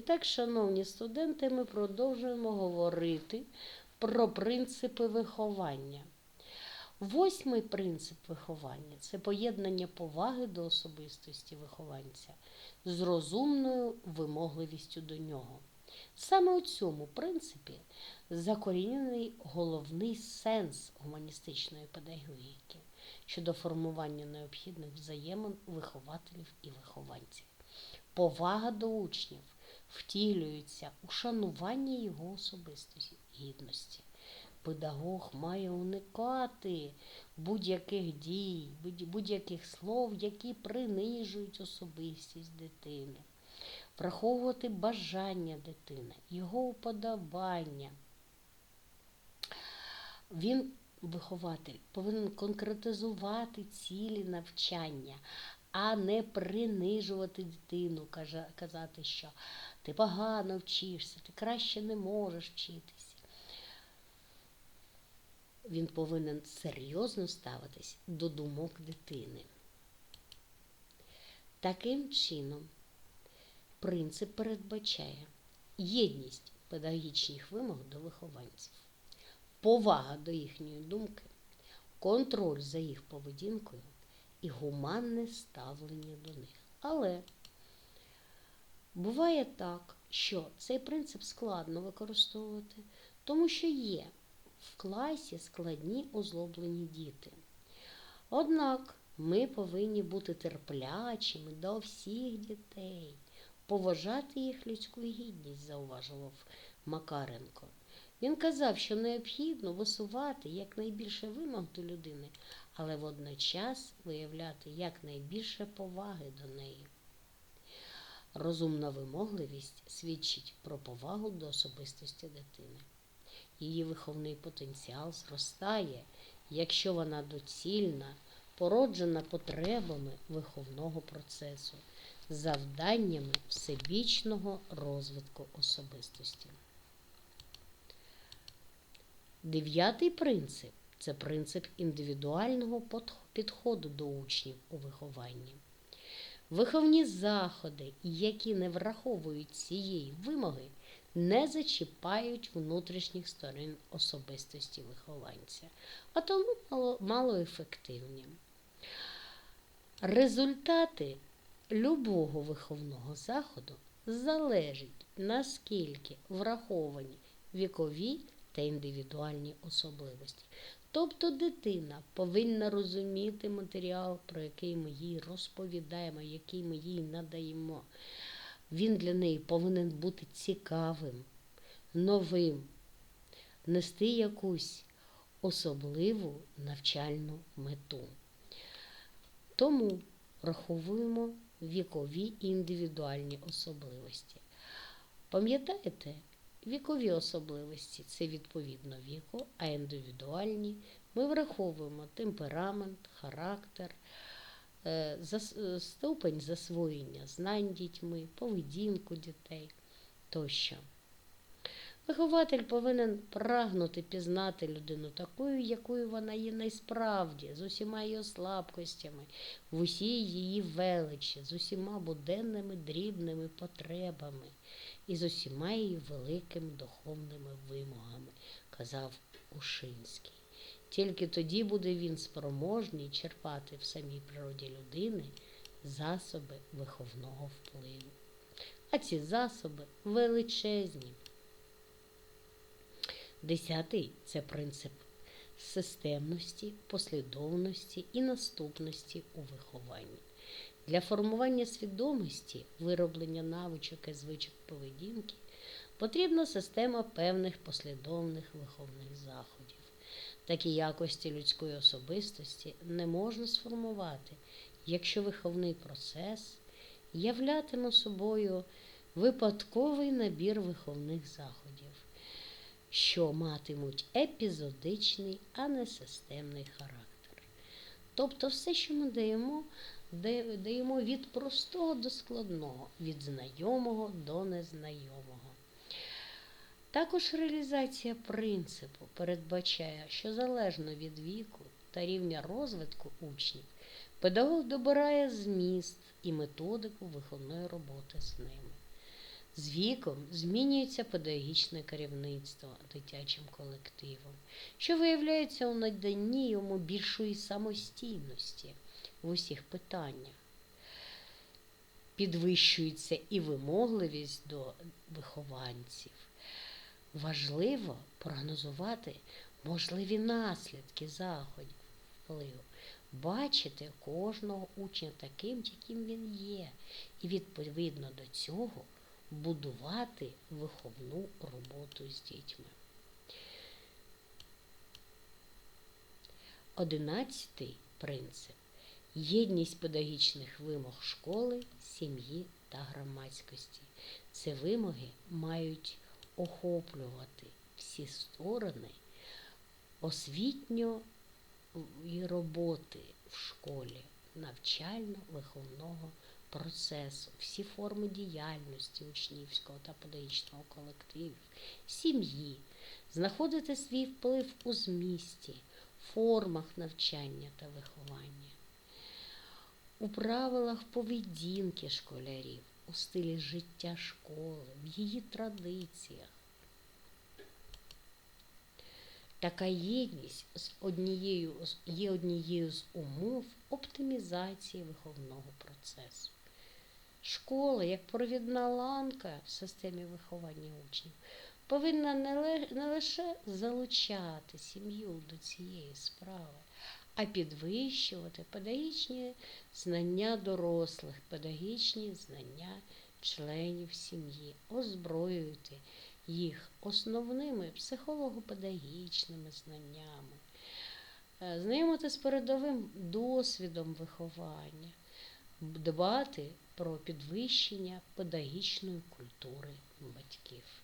І так, шановні студенти, ми продовжуємо говорити про принципи виховання. Восьмий принцип виховання це поєднання поваги до особистості вихованця з розумною вимогливістю до нього. Саме у цьому принципі закорінений головний сенс гуманістичної педагогіки щодо формування необхідних взаємин вихователів і вихованців. Повага до учнів втілюється у шануванні його особистості гідності. Педагог має уникати будь-яких дій, будь- будь-яких слов, які принижують особистість дитини, враховувати бажання дитини, його уподобання. Він, вихователь, повинен конкретизувати цілі навчання, а не принижувати дитину, казати, що ти погано вчишся, ти краще не можеш вчитися. Він повинен серйозно ставитись до думок дитини. Таким чином, принцип передбачає єдність педагогічних вимог до вихованців, повага до їхньої думки, контроль за їх поведінкою і гуманне ставлення до них. Але буває так, що цей принцип складно використовувати, тому що є в класі складні озлоблені діти. Однак ми повинні бути терплячими до всіх дітей, поважати їх людську гідність, зауважував Макаренко. Він казав, що необхідно висувати якнайбільше вимог до людини, але водночас виявляти якнайбільше поваги до неї. Розумна вимогливість свідчить про повагу до особистості дитини. Її виховний потенціал зростає, якщо вона доцільна, породжена потребами виховного процесу, завданнями всебічного розвитку особистості. Дев'ятий принцип це принцип індивідуального підходу до учнів у вихованні. Виховні заходи, які не враховують цієї вимоги, не зачіпають внутрішніх сторін особистості вихованця, а тому мало, малоефективні. Результати любого виховного заходу залежать наскільки враховані вікові та індивідуальні особливості. Тобто дитина повинна розуміти матеріал, про який ми їй розповідаємо, який ми їй надаємо. Він для неї повинен бути цікавим, новим, нести якусь особливу навчальну мету. Тому враховуємо вікові індивідуальні особливості. Пам'ятаєте, вікові особливості це відповідно віку, а індивідуальні ми враховуємо темперамент, характер, е, е, ступень засвоєння знань дітьми, поведінку дітей тощо. Вихователь повинен прагнути пізнати людину такою, якою вона є найсправді, з усіма її слабкостями, в усій її величі, з усіма буденними дрібними потребами і з усіма її великими духовними вимогами, казав Ушинський. Тільки тоді буде він спроможний черпати в самій природі людини засоби виховного впливу. А ці засоби величезні. Десятий це принцип системності, послідовності і наступності у вихованні. Для формування свідомості, вироблення навичок і звичок поведінки потрібна система певних послідовних виховних заходів. Такі якості людської особистості не можна сформувати, якщо виховний процес являтиме собою випадковий набір виховних заходів що матимуть епізодичний, а не системний характер. Тобто все, що ми даємо, даємо від простого до складного, від знайомого до незнайомого. Також реалізація принципу передбачає, що залежно від віку та рівня розвитку учнів, педагог добирає зміст і методику виховної роботи з ними. З віком змінюється педагогічне керівництво дитячим колективом, що виявляється у наданні йому більшої самостійності в усіх питаннях. Підвищується і вимогливість до вихованців. Важливо прогнозувати можливі наслідки заходів впливу, бачити кожного учня таким, яким він є, і відповідно до цього будувати виховну роботу з дітьми. Одинадцятий принцип єдність педагогічних вимог школи, сім'ї та громадськості. Це вимоги мають охоплювати всі сторони освітньої роботи в школі, навчально-виховного процесу, всі форми діяльності учнівського та педагогічного колективів, сім'ї, знаходити свій вплив у змісті, формах навчання та виховання, у правилах поведінки школярів, у стилі життя школи, в її традиціях. Така єдність з однією, є однією з умов оптимізації виховного процесу. Школа, як провідна ланка в системі виховання учнів, повинна не, лише залучати сім'ю до цієї справи, а підвищувати педагогічні знання дорослих, педагогічні знання членів сім'ї, озброювати їх основними психолого-педагогічними знаннями, е, знайомити з передовим досвідом виховання, дбати про підвищення педагогічної культури батьків.